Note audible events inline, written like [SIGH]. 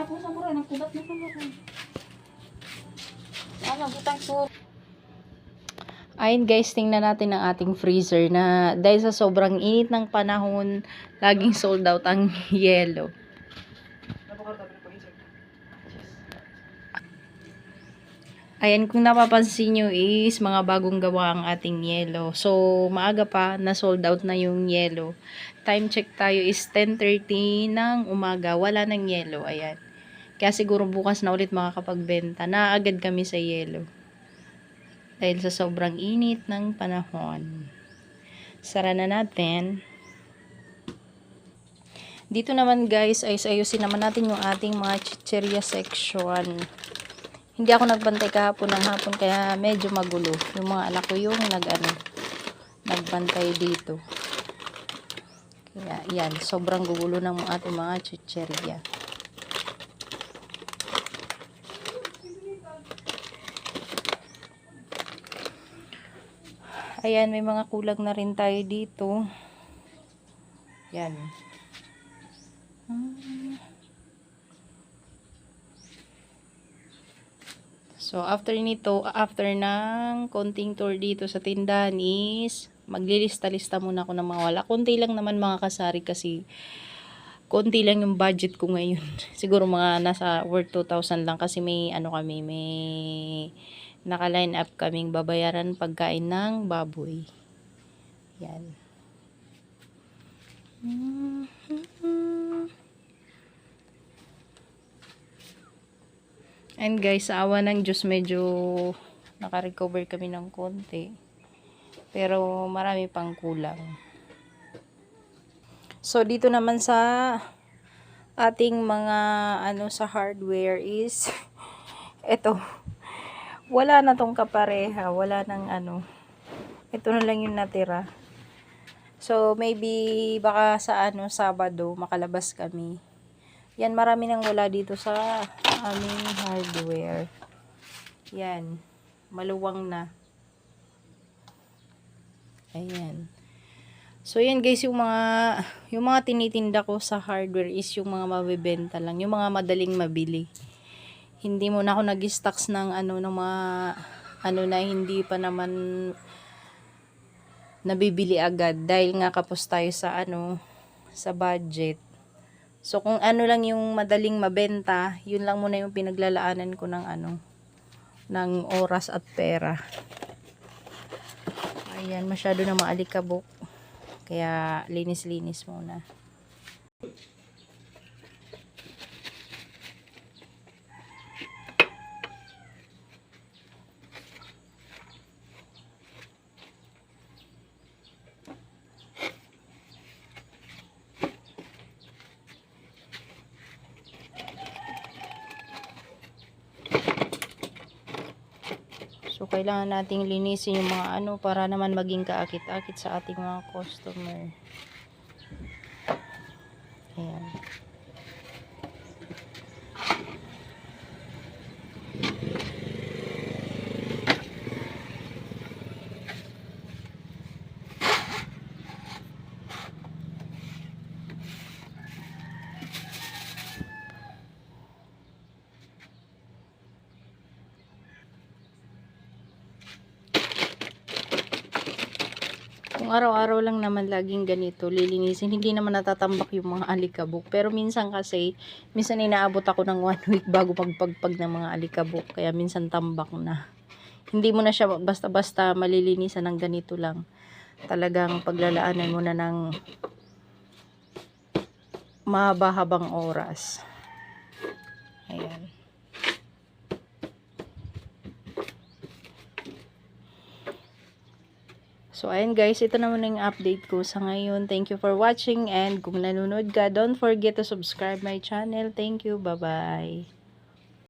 napusa ko rin. Nagkubat na ko rin. Ano, butang so. Ayun guys, tingnan natin ang ating freezer na dahil sa sobrang init ng panahon, laging sold out ang [LAUGHS] yellow. Ayan, kung napapansin nyo is mga bagong gawa ang ating yellow. So, maaga pa na sold out na yung yellow. Time check tayo is 10.30 ng umaga. Wala ng yellow. Ayan. Kaya siguro bukas na ulit makakapagbenta. Naagad kami sa yellow. Dahil sa sobrang init ng panahon. Sara na natin. Dito naman guys, ay ayusin naman natin yung ating mga chicheria section. Hindi ako nagbantay kahapon ng hapon kaya medyo magulo. Yung mga anak ko yung nag ano, nagbantay dito. Kaya yan, sobrang gugulo ng ating mga chicheria. Ayan, may mga kulang na rin tayo dito. Yan. So, after nito, after ng konting tour dito sa tindahan is, maglilista-lista muna ako ng mga wala. Konti lang naman mga kasari kasi konti lang yung budget ko ngayon. [LAUGHS] Siguro mga nasa worth 2,000 lang kasi may ano kami, may naka-line up kaming babayaran pagkain ng baboy. Yan. And guys, sa awa ng Diyos, medyo naka-recover kami ng konti. Pero marami pang kulang. So, dito naman sa ating mga ano sa hardware is [LAUGHS] eto wala na tong kapareha wala nang ano ito na lang yung natira. So maybe baka sa ano Sabado makalabas kami. Yan marami nang wala dito sa aming hardware. Yan maluwang na. Ayan So, yan guys, yung mga, yung mga tinitinda ko sa hardware is yung mga mabibenta lang. Yung mga madaling mabili. Hindi mo na ako nag-stocks ng ano, ng mga, ano na hindi pa naman nabibili agad. Dahil nga kapos tayo sa ano, sa budget. So, kung ano lang yung madaling mabenta, yun lang muna yung pinaglalaanan ko ng ano, ng oras at pera. Ayan, masyado na maalikabok. Kaya linis-linis muna. So, kailangan nating linisin yung mga ano para naman maging kaakit-akit sa ating mga customer. Ayan. Kung araw-araw lang naman laging ganito, lilinisin, hindi naman natatambak yung mga alikabok. Pero minsan kasi, minsan inaabot ako ng one week bago pagpagpag ng mga alikabok. Kaya minsan tambak na. Hindi mo na siya basta-basta malilinisan ng ganito lang. Talagang paglalaanan mo na ng mahaba-habang oras. Ayan. So, ayan guys, ito naman yung update ko sa ngayon. Thank you for watching and kung nanonood ka, don't forget to subscribe my channel. Thank you. Bye-bye.